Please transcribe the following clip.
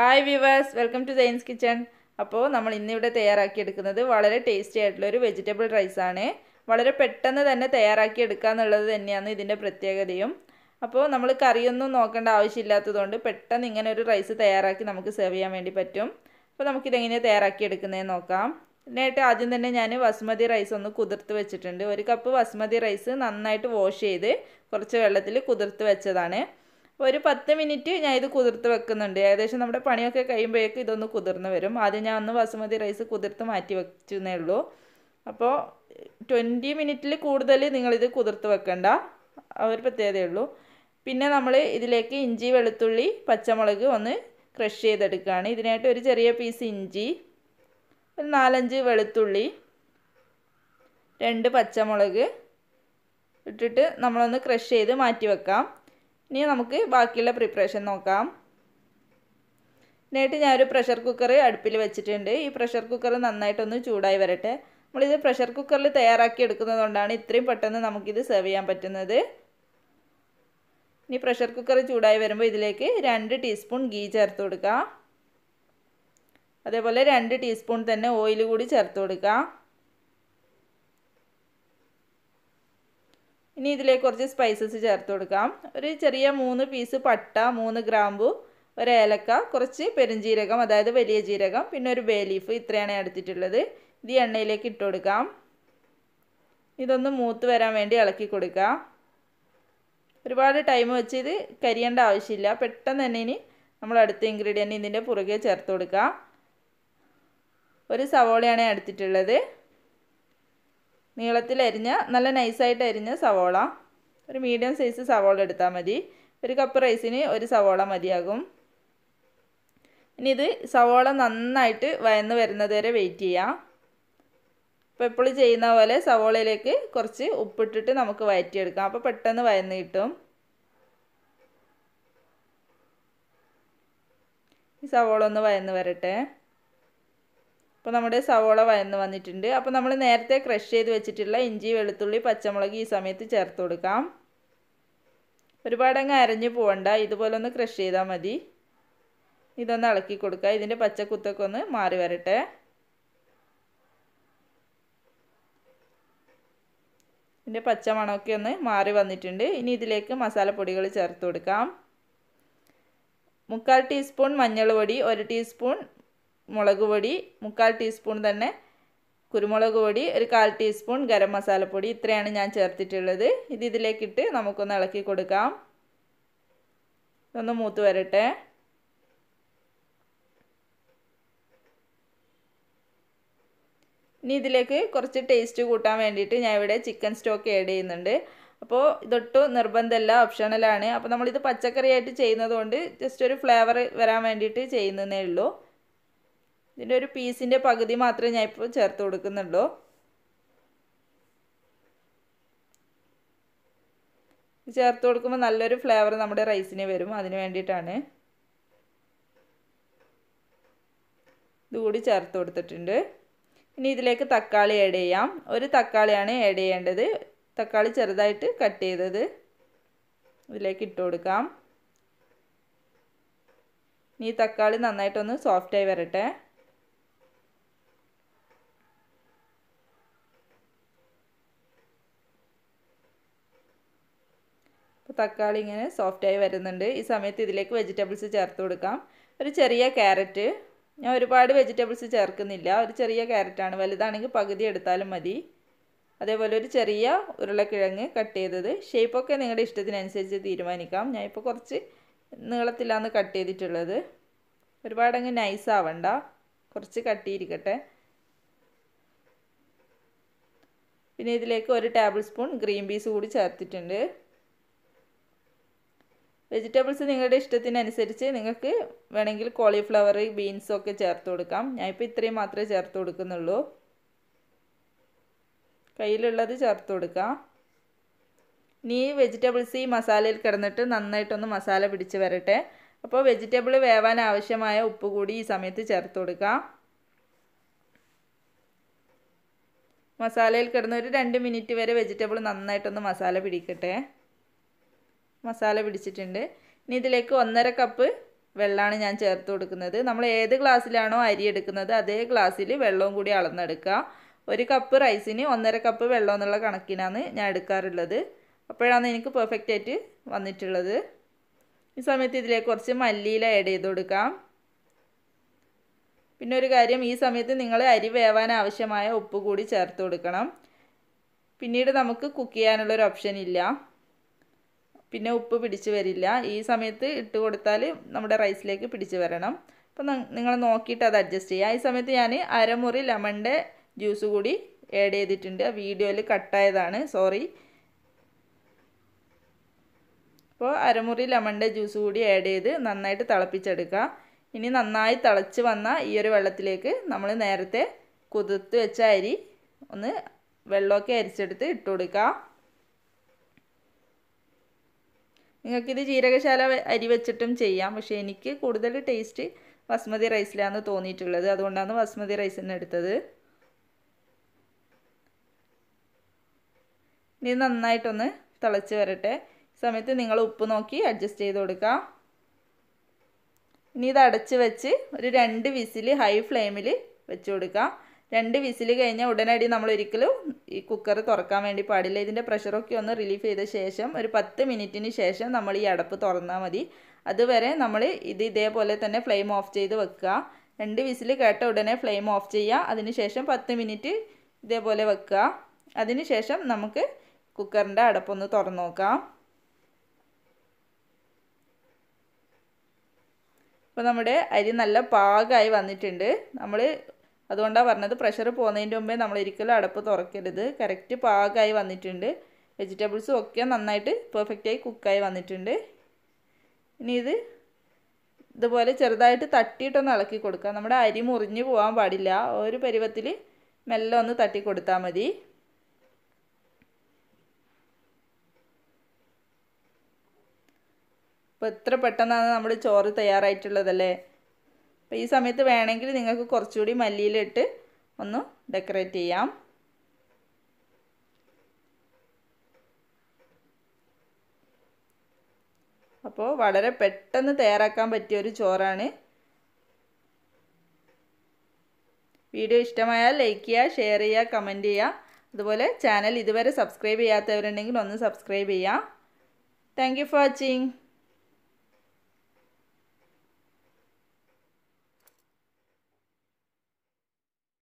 Hi viewers welcome to Jain's kitchen അപ്പോൾ നമ്മൾ ഇന്നിവിടെ തയ്യാറാക്കിയെടുക്കുന്നത് വളരെ ടേസ്റ്റി ആയിട്ടുള്ള ഒരു വെജിറ്റബിൾ റൈസാണ് വളരെ പെട്ടെന്ന് തന്നെ തയ്യാറാക്കി എടുക്കുക എന്നുള്ളത് തന്നെയാണ് ഇതിന്റെ പ്രത്യേകതയും. അപ്പോൾ നമ്മൾ കറിയൊന്നും നോക്കേണ്ട ആവശ്യമില്ലാത്തതുകൊണ്ട് പെട്ടെന്ന് ഇങ്ങനെ ഒരു റൈസ് തയ്യാറാക്കി നമുക്ക് സെർവ് ചെയ്യാൻ വേണ്ടി പറ്റും. അപ്പോൾ നമുക്കിതെങ്ങനെയാണ് തയ്യാറാക്കി എടുക്കുന്നതെന്ന് നോക്കാം. ഇതിനായിട്ട് ആദ്യം തന്നെ ഞാൻ ബസ്മതി റൈസ് ഒന്ന് കുതിർത്ത് വെച്ചിട്ടുണ്ട്. ഒരു കപ്പ് ബസ്മതി റൈസ് നന്നായിട്ട് വാഷ് ചെയ്ത് കുറച്ച് വെള്ളത്തിൽ കുതിർത്ത് വെച്ചതാണ്. ഒരു പത്ത് മിനിറ്റ് ഞാൻ ഇത് കുതിർത്ത് വെക്കുന്നുണ്ട്. ഏകദേശം നമ്മുടെ പണിയൊക്കെ കഴിയുമ്പോഴേക്കും ഇതൊന്ന് കുതിർന്ന് വരും. ആദ്യം ഞാൻ ഒന്ന് ബസുമതി റൈസ് കുതിർത്ത് മാറ്റി വെച്ചെന്നേ ഉള്ളൂ. അപ്പോൾ ട്വന്റി മിനിറ്റിൽ കൂടുതൽ നിങ്ങളിത് കുതിർത്ത് വെക്കണ്ട. ആ ഒരു പ്രത്യേകതയേ ഉള്ളൂ. പിന്നെ നമ്മൾ ഇതിലേക്ക് ഇഞ്ചി വെളുത്തുള്ളി പച്ചമുളക് ഒന്ന് ക്രഷ് ചെയ്തെടുക്കുകയാണ്. ഇതിനായിട്ട് ഒരു ചെറിയ പീസ് ഇഞ്ചി ഒരു നാലഞ്ച് വെളുത്തുള്ളി രണ്ട് പച്ചമുളക് ഇട്ടിട്ട് നമ്മളൊന്ന് ക്രഷ് ചെയ്ത് മാറ്റി വെക്കാം. ഇനി നമുക്ക് ബാക്കിയുള്ള പ്രിപ്പറേഷൻ നോക്കാം. ഇതിനായിട്ട് ഞാനൊരു പ്രഷർ കുക്കർ അടുപ്പിൽ വെച്ചിട്ടുണ്ട്. ഈ പ്രഷർ കുക്കർ നന്നായിട്ടൊന്ന് ചൂടായി വരട്ടെ. നമ്മളിത് പ്രഷർ കുക്കറിൽ തയ്യാറാക്കി എടുക്കുന്നതുകൊണ്ടാണ് ഇത്രയും പെട്ടെന്ന് നമുക്കിത് സെർവ് ചെയ്യാൻ പറ്റുന്നത്. ഇനി പ്രഷർ കുക്കർ ചൂടായി വരുമ്പോൾ ഇതിലേക്ക് രണ്ട് ടീസ്പൂൺ ഗീ ചേർത്ത് കൊടുക്കുക അതേപോലെ രണ്ട് ടീസ്പൂൺ തന്നെ ഓയിൽ കൂടി ചേർത്ത് കൊടുക്കുക ഇനി ഇതിലേക്ക് കുറച്ച് സ്പൈസസ് ചേർത്ത് കൊടുക്കാം. ഒരു ചെറിയ മൂന്ന് പീസ് പട്ട മൂന്ന് ഗ്രാമ്പു ഒരു ഏലക്ക കുറച്ച് പെരുംജീരകം അതായത് വലിയ ജീരകം പിന്നെ ഒരു ബേ ലീഫ് ഇത്രയാണ് എടുത്തിട്ടുള്ളത്. ഇത് എണ്ണയിലേക്ക് ഇട്ട് കൊടുക്കാം. ഇതൊന്ന് മൂത്ത് വരാൻ വേണ്ടി ഇളക്കി കൊടുക്കാം ഒരുപാട് ടൈം വെച്ച് ഇത് കരിയേണ്ട ആവശ്യമില്ല. പെട്ടെന്ന് തന്നെ ഇനി നമ്മൾ അടുത്ത ഇൻഗ്രീഡിയന്റ് ഇതിന്റെ പുറകെ ചേർത്ത് കൊടുക്കാം. ഒരു സവോളയാണ് എടുത്തിട്ടുള്ളത്. നീളത്തിൽ അരിഞ്ഞ നല്ല നൈസായിട്ട് അരിഞ്ഞ സവോള. ഒരു മീഡിയം സൈസ് സവോള എടുത്താൽ മതി. ഒരു കപ്പ് റൈസിന് ഒരു സവോള മതിയാകും. ഇനി ഇത് സവോള നന്നായിട്ട് വയന്ന് വരുന്നത് വരെ വെയിറ്റ് ചെയ്യാം. അപ്പോൾ എപ്പോഴും ചെയ്യുന്ന പോലെ സവോളയിലേക്ക് കുറച്ച് ഉപ്പിട്ടിട്ട് നമുക്ക് വയറ്റിയെടുക്കാം. അപ്പോൾ പെട്ടെന്ന് വയന്ന് കിട്ടും. ഈ സവോള ഒന്ന് വയന്ന് വരട്ടെ. അപ്പോൾ നമ്മുടെ സവോള വയന്ന് വന്നിട്ടുണ്ട്. അപ്പോൾ നമ്മൾ നേരത്തെ ക്രഷ് ചെയ്ത് വെച്ചിട്ടുള്ള ഇഞ്ചി വെളുത്തുള്ളി പച്ചമുളക് ഈ സമയത്ത് ചേർത്ത് കൊടുക്കാം. ഒരുപാടങ്ങ് അരഞ്ഞു പോകണ്ട ഇതുപോലെ ഒന്ന് ക്രഷ് ചെയ്താൽ മതി. ഇതൊന്ന് ഇളക്കി കൊടുക്കുക ഇതിന്റെ പച്ചക്കുത്തൊക്കെ ഒന്ന് മാറി വരട്ടെ. ഇതിന്റെ പച്ചമണമൊക്കെ ഒന്ന് മാറി വന്നിട്ടുണ്ട്. ഇനി ഇതിലേക്ക് മസാലപ്പൊടികൾ ചേർത്ത് കൊടുക്കാം. മുക്കാൽ ടീസ്പൂൺ മഞ്ഞൾ പൊടി ഒരു ടീസ്പൂൺ മുളക് പൊടി മുക്കാൽ ടീസ്പൂൺ തന്നെ കുരുമുളക് പൊടി ഒരു കാൽ ടീസ്പൂൺ ഗരം മസാലപ്പൊടി ഇത്രയാണ് ഞാൻ ചേർത്തിട്ടുള്ളത്. ഇത് ഇതിലേക്കിട്ട് നമുക്കൊന്ന് ഇളക്കി കൊടുക്കാം. ഇതൊന്ന് മൂത്ത് വരട്ടെ. ഇനി ഇതിലേക്ക് കുറച്ച് ടേസ്റ്റ് കൂട്ടാൻ വേണ്ടിയിട്ട് ഞാൻ ഇവിടെ ചിക്കൻ സ്റ്റോക്ക് ആഡ് ചെയ്യുന്നുണ്ട്. അപ്പോൾ ഇതൊട്ടും നിർബന്ധമല്ല ഓപ്ഷണലാണ് അപ്പോൾ നമ്മളിത് പച്ചക്കറിയായിട്ട് ചെയ്യുന്നത് കൊണ്ട് ജസ്റ്റ് ഒരു ഫ്ലേവർ വരാൻ വേണ്ടിയിട്ട് ചെയ്യുന്നതേ ഉള്ളൂ. ഇതിന്റെ ഒരു പീസിന്റെ പകുതി മാത്രമേ ഞാൻ ഇപ്പോൾ ചേർത്ത് കൊടുക്കുന്നുള്ളൂ. ചേർത്ത് കൊടുക്കുമ്പോൾ നല്ലൊരു ഫ്ലേവർ നമ്മുടെ റൈസിന് വരും. അതിന് വേണ്ടിയിട്ടാണ്. ഇതുകൂടി ചേർത്ത് കൊടുത്തിട്ടുണ്ട്. ഇനി ഇതിലേക്ക് തക്കാളി ആഡ് ചെയ്യാം. ഒരു തക്കാളിയാണ് ആഡ് ചെയ്യേണ്ടത്. തക്കാളി ചെറുതായിട്ട് കട്ട് ചെയ്തത്. ഇതിലേക്ക് ഇട്ട് കൊടുക്കാം. ഇനി തക്കാളി നന്നായിട്ടൊന്ന് സോഫ്റ്റായി വരട്ടെ. തക്കാളി ഇങ്ങനെ സോഫ്റ്റായി വരുന്നുണ്ട്. ഈ സമയത്ത് ഇതിലേക്ക് വെജിറ്റബിൾസ് ചേർത്ത് കൊടുക്കാം. ഒരു ചെറിയ ക്യാരറ്റ് ഞാൻ ഒരുപാട് വെജിറ്റബിൾസ് ചേർക്കുന്നില്ല. ഒരു ചെറിയ ക്യാരറ്റാണ് വലുതാണെങ്കിൽ പകുതി എടുത്താലും മതി. അതേപോലെ ഒരു ചെറിയ ഉരുളക്കിഴങ്ങ് കട്ട് ചെയ്തത്. ഷേപ്പൊക്കെ നിങ്ങളുടെ ഇഷ്ടത്തിനനുസരിച്ച് തീരുമാനിക്കാം. ഞാൻ ഇപ്പോൾ കുറച്ച് നീളത്തിലാണ് കട്ട് ചെയ്തിട്ടുള്ളത്. ഒരുപാടങ്ങ് നൈസ് ആവണ്ട. കുറച്ച് കട്ടിയിരിക്കട്ടെ പിന്നെ ഇതിലേക്ക് ഒരു ടേബിൾ സ്പൂൺ ഗ്രീൻ പീസ് കൂടി ചേർത്തിട്ടുണ്ട്. വെജിറ്റബിൾസ് നിങ്ങളുടെ ഇഷ്ടത്തിനനുസരിച്ച് നിങ്ങൾക്ക് വേണമെങ്കിൽ കോളിഫ്ലവർ ബീൻസൊക്കെ ചേർത്ത് കൊടുക്കാം. ഞാനിപ്പോൾ ഇത്രയും മാത്രമേ ചേർത്ത് കൊടുക്കുന്നുള്ളൂ. കയ്യിലുള്ളത് ചേർത്ത് കൊടുക്കാം. ഇനി ഈ വെജിറ്റബിൾസ് ഈ മസാലയിൽ കിടന്നിട്ട് നന്നായിട്ടൊന്ന് മസാല പിടിച്ച് വരട്ടെ. അപ്പോൾ വെജിറ്റബിൾ വേവാൻ ആവശ്യമായ ഉപ്പ് കൂടി ഈ സമയത്ത് ചേർത്ത് കൊടുക്കാം. മസാലയിൽ കിടന്ന് ഒരു രണ്ട് മിനിറ്റ് വരെ വെജിറ്റബിൾ നന്നായിട്ടൊന്ന് മസാല പിടിക്കട്ടെ. മസാല പിടിച്ചിട്ടുണ്ട്. ഇനി ഇതിലേക്ക് ഒന്നര കപ്പ് വെള്ളമാണ് ഞാൻ ചേർത്ത് കൊടുക്കുന്നത്. നമ്മൾ ഏത് ഗ്ലാസ്സിലാണോ അരി എടുക്കുന്നത് അതേ ഗ്ലാസ്സിൽ വെള്ളവും കൂടി അളന്നെടുക്കുക. ഒരു കപ്പ് റൈസിന് ഒന്നര കപ്പ് വെള്ളം എന്നുള്ള കണക്കിനാണ് ഞാൻ എടുക്കാറുള്ളത്. അപ്പോഴാണ് എനിക്ക് പെർഫെക്റ്റ് ആയിട്ട് വന്നിട്ടുള്ളത്. ഈ സമയത്ത് ഇതിലേക്ക് കുറച്ച് മല്ലിയില ആഡ് ചെയ്ത് കൊടുക്കാം. പിന്നെ ഒരു കാര്യം ഈ സമയത്ത് നിങ്ങൾ അരി വേവാൻ ആവശ്യമായ ഉപ്പ് കൂടി ചേർത്ത് കൊടുക്കണം. പിന്നീട് നമുക്ക് കുക്ക് ചെയ്യാനുള്ളൊരു ഓപ്ഷൻ ഇല്ല. പിന്നെ ഉപ്പ് പിടിച്ച് വരില്ല. ഈ സമയത്ത് ഇട്ട് കൊടുത്താൽ നമ്മുടെ റൈസിലേക്ക് പിടിച്ച് വരണം. അപ്പം നിങ്ങൾ നോക്കിയിട്ട് അത് അഡ്ജസ്റ്റ് ചെയ്യുക. ഈ സമയത്ത് ഞാൻ അരമുറി ലെമണിന്റെ ജ്യൂസ് കൂടി ആഡ് ചെയ്തിട്ടുണ്ട്. വീഡിയോയിൽ കട്ടായതാണ് സോറി അപ്പോൾ അരമുറി ലെമണിന്റെ ജ്യൂസ് കൂടി ആഡ് ചെയ്ത് നന്നായിട്ട് തിളപ്പിച്ചെടുക്കുക. ഇനി നന്നായി തിളച്ച് വന്ന ഈ ഒരു വെള്ളത്തിലേക്ക് നമ്മൾ നേരത്തെ കുതിർത്ത് വെച്ച അരി ഒന്ന് വെള്ളമൊക്കെ അരിച്ചെടുത്ത് ഇട്ട് കൊടുക്കുക. നിങ്ങൾക്കിത് ജീരകശാല അരി വെച്ചിട്ടും ചെയ്യാം. പക്ഷേ എനിക്ക് കൂടുതൽ ടേസ്റ്റ് ബസ്മതി റൈസിലാണ് തോന്നിയിട്ടുള്ളത്. അതുകൊണ്ടാണ് ബസ്മതി റൈസ് തന്നെ എടുത്തത്. ഇനി നന്നായിട്ടൊന്ന് തിളച്ച് വരട്ടെ. സമയത്ത് നിങ്ങൾ ഉപ്പ് നോക്കി അഡ്ജസ്റ്റ് ചെയ്ത് കൊടുക്കുക ഇനി ഇത് അടച്ച് വെച്ച് ഒരു രണ്ട് വിസിൽ ഹൈ ഫ്ലെയിമിൽ വെച്ച് കൊടുക്കുക രണ്ട് വിസിൽ കഴിഞ്ഞാൽ ഉടനടി നമ്മൾ ഒരിക്കലും ഈ കുക്കർ തുറക്കാൻ വേണ്ടി പാടില്ല. ഇതിന്റെ പ്രഷറൊക്കെ ഒന്ന് റിലീഫ് ചെയ്ത ശേഷം ഒരു പത്ത് മിനിറ്റിന് ശേഷം നമ്മൾ ഈ അടപ്പ് തുറന്നാൽ മതി. അതുവരെ നമ്മൾ ഇത് ഇതേപോലെ തന്നെ ഫ്ലെയിം ഓഫ് ചെയ്ത് വെക്കുക. രണ്ട് വിസിൽ കേട്ട ഉടനെ ഫ്ലെയിം ഓഫ് ചെയ്യുക. അതിനുശേഷം പത്ത് മിനിറ്റ് ഇതേപോലെ വെക്കുക. അതിനുശേഷം നമുക്ക് കുക്കറിന്റെ അടപ്പൊന്ന് തുറന്നു നോക്കാം. ഇപ്പോൾ നമ്മുടെ അരി നല്ല പാകമായി വന്നിട്ടുണ്ട്. നമ്മൾ അതുകൊണ്ടാണ് പറഞ്ഞത് പ്രഷർ പോകുന്നതിന്റെ മുമ്പേ നമ്മൾ ഒരിക്കലും അടപ്പ് തുറക്കരുത്. കറക്റ്റ് പാകമായി വന്നിട്ടുണ്ട്. വെജിറ്റബിൾസും ഒക്കെ നന്നായിട്ട് പെർഫെക്റ്റായി കുക്കായി വന്നിട്ടുണ്ട്. ഇനി ഇത് ഇതുപോലെ ചെറുതായിട്ട് തട്ടിയിട്ടൊന്ന് ഇളക്കി കൊടുക്കുക നമ്മുടെ അരി മുറിഞ്ഞു പോകാൻ പാടില്ല. ഒരു പരുവത്തിൽ മെല്ലെ ഒന്ന് തട്ടി കൊടുത്താൽ മതി. അപ്പോൾ എത്ര പെട്ടെന്നാണ് നമ്മൾ ചോറ് തയ്യാറായിട്ടുള്ളതല്ലേ? അപ്പോൾ ഈ സമയത്ത് വേണമെങ്കിൽ നിങ്ങൾക്ക് കുറച്ചുകൂടി മല്ലിയിലിട്ട് ഒന്ന് ഡെക്കറേറ്റ് ചെയ്യാം. അപ്പോൾ വളരെ പെട്ടെന്ന് തയ്യാറാക്കാൻ പറ്റിയ ഒരു ചോറാണ്. വീഡിയോ ഇഷ്ടമായാൽ ലൈക്ക് ചെയ്യുക ഷെയർ ചെയ്യുക കമന്റ് ചെയ്യുക. അതുപോലെ ചാനൽ ഇതുവരെ സബ്സ്ക്രൈബ് ചെയ്യാത്തവരുണ്ടെങ്കിൽ ഒന്ന് സബ്സ്ക്രൈബ് ചെയ്യുക താങ്ക് ഫോർ വാച്ചിങ്